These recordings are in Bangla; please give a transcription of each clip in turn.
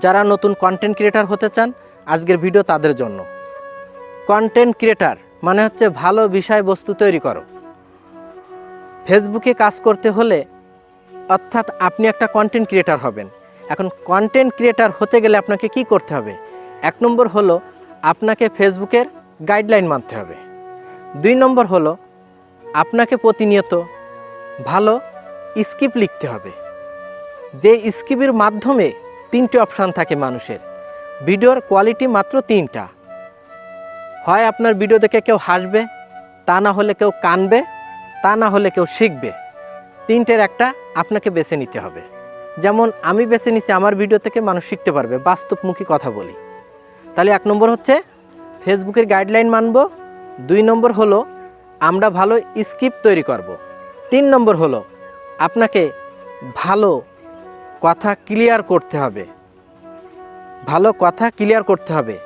যারা নতুন কন্টেন্ট ক্রিয়েটার হতে চান, আজকের ভিডিও তাদের জন্য। কন্টেন্ট ক্রিয়েটার মানে হচ্ছে ভালো বিষয়বস্তু তৈরি করো। ফেসবুকে কাজ করতে হলে অর্থাৎ আপনি একটা কন্টেন্ট ক্রিয়েটার হবেন। এখন কন্টেন্ট ক্রিয়েটার হতে গেলে আপনাকে কি করতে হবে? এক নম্বর হলো আপনাকে ফেসবুকের গাইডলাইন মানতে হবে। দুই নম্বর হলো আপনাকে প্রতিনিয়ত ভালো স্কিপ লিখতে হবে। যে স্কিপের মাধ্যমে তিনটে অপশান থাকে মানুষের। ভিডিওর কোয়ালিটি মাত্র তিনটা। হয় আপনার ভিডিও দেখে কেউ হাসবে, তা না হলে কেউ কানবে, তা না হলে কেউ শিখবে। তিনটের একটা আপনাকে বেছে নিতে হবে। যেমন, আমি বেছে নিছি, আমার ভিডিও থেকে মানুষ শিখতে পারবে, বাস্তবমুখী কথা বলি। তাহলে এক নম্বর হচ্ছে ফেসবুকের গাইডলাইন মানব। দুই নম্বর হলো, আমরা ভালো স্কিপ তৈরি করব। তিন নম্বর হলো, আপনাকে ভালো কথা ক্লিয়ার করতে হবে। ভালো কথা ক্লিয়ার করতে হবে।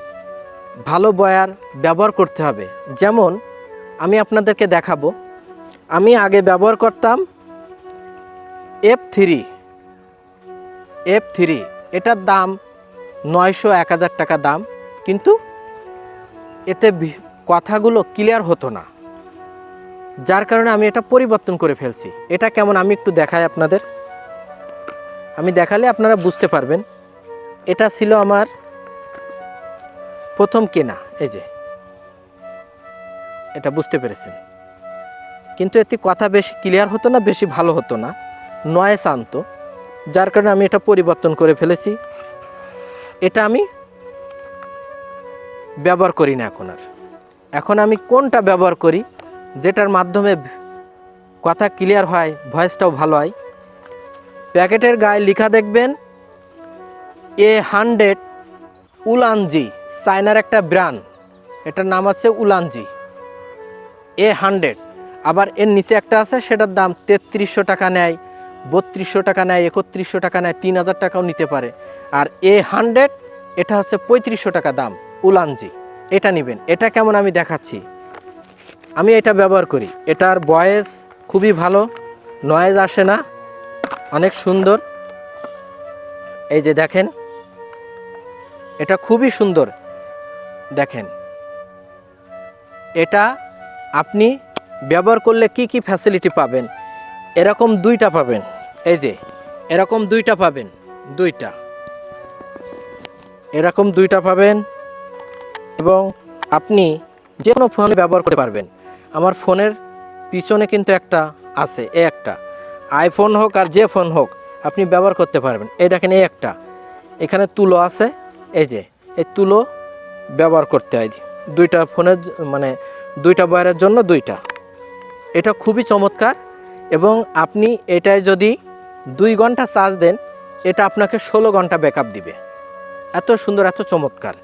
ভালো বয়ার ব্যবহার করতে হবে। যেমন, আমি আপনাদেরকে দেখাবো। আমি আগে ব্যবহার করতাম এফ থ্রি এফ থ্রি এটার দাম নয়শো এক হাজার টাকা দাম। কিন্তু এতে কথাগুলো ক্লিয়ার হতো না। যার কারণে আমি এটা পরিবর্তন করে ফেলছি। এটা কেমন আমি একটু দেখাই আপনাদের। আমি দেখালে আপনারা বুঝতে পারবেন। এটা ছিল আমার প্রথম কেনা, এই যে। এটা বুঝতে পেরেছেন। কিন্তু এতে কথা বেশি ক্লিয়ার হতো না, বেশি ভালো হতো না। নয়েস আনতো, যার কারণে আমি এটা পরিবর্তন করে ফেলেছি। এটা আমি ব্যবহার করি না এখন আর। এখন আমি কোনটা ব্যবহার করি, যেটার মাধ্যমে কথা ক্লিয়ার হয় ভয়েসটাও ভালো হয় প্যাকেটের গায়ে লেখা দেখবেন, এ হান্ড্রেড উলানজি, চায়নার একটা ব্র্যান্ড। এটার নাম হচ্ছে উলানজি। A hundred. আবার এর নিচে একটা আছে, সেটার দাম তেত্রিশশো টাকা নেয়, বত্রিশশো টাকা নেয়, একত্রিশশো টাকা নেয়, তিন হাজার টাকাও নিতে পারে। আর এ হান্ড্রেড, এটা হচ্ছে পঁয়ত্রিশশো টাকা দাম, উলানজি। এটা নেবেন। এটা কেমন আমি দেখাচ্ছি? আমি এটা ব্যবহার করি। এটার বয়েস খুবই ভালো, নয়েজ আসে না। অনেক সুন্দর। এই যে দেখেন, এটা খুবই সুন্দর। দেখেন, এটা আপনি ব্যবহার করলে কি কি ফ্যাসিলিটি পাবেন? এরকম দুইটা পাবেন। এই যে, এরকম দুইটা পাবেন, দুইটা। এরকম দুইটা পাবেন এবং আপনি যে কোনো ফোনে ব্যবহার করতে পারবেন। আমার ফোনের পিছনে কিন্তু একটা আছে, এ একটা। আইফোন হোক আর যে ফোন হোক, আপনি ব্যবহার করতে পারবেন। এই দেখেন এই একটা। এখানে তুলো আছে। এই যে, এই তুলো ব্যবহার করতে হয়। দুইটা ফোনের মানে দুইটা বয়ারের জন্য দুইটা। এটা খুবই চমৎকার এবং আপনি এটায় যদি দুই ঘণ্টা চার্জ দেন, এটা আপনাকে ষোলো ঘণ্টা ব্যাকআপ দিবে। এত সুন্দর, এত চমৎকার।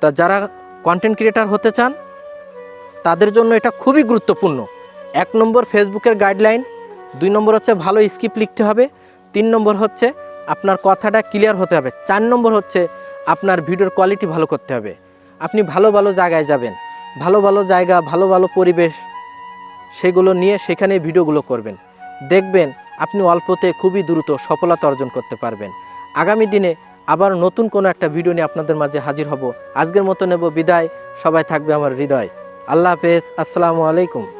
তা যারা কন্টেন্ট ক্রিয়েটার হতে চান, তাদের জন্য এটা খুবই গুরুত্বপূর্ণ। এক নম্বর ফেসবুকের গাইডলাইন দুই নম্বর হচ্ছে ভালো স্কিপ লিখতে হবে। তিন নম্বর হচ্ছে আপনার কথাটা ক্লিয়ার হতে হবে। চার নম্বর হচ্ছে আপনার ভিডিওর কোয়ালিটি ভালো করতে হবে। আপনি ভালো ভালো জায়গায় যাবেন। ভালো ভালো জায়গা, ভালো ভালো পরিবেশ সেগুলো নিয়ে সেখানে ভিডিওগুলো করবেন। দেখবেন আপনি অল্পতে খুবই দ্রুত সফলতা অর্জন করতে পারবেন। আগামী দিনে আবার নতুন কোনো একটা ভিডিও নিয়ে আপনাদের মাঝে হাজির হব। আজকের মতো নেব বিদায়। সবাই থাকবে আমার হৃদয়। আল্লাহ হাফেজ। আসসালামু আলাইকুম।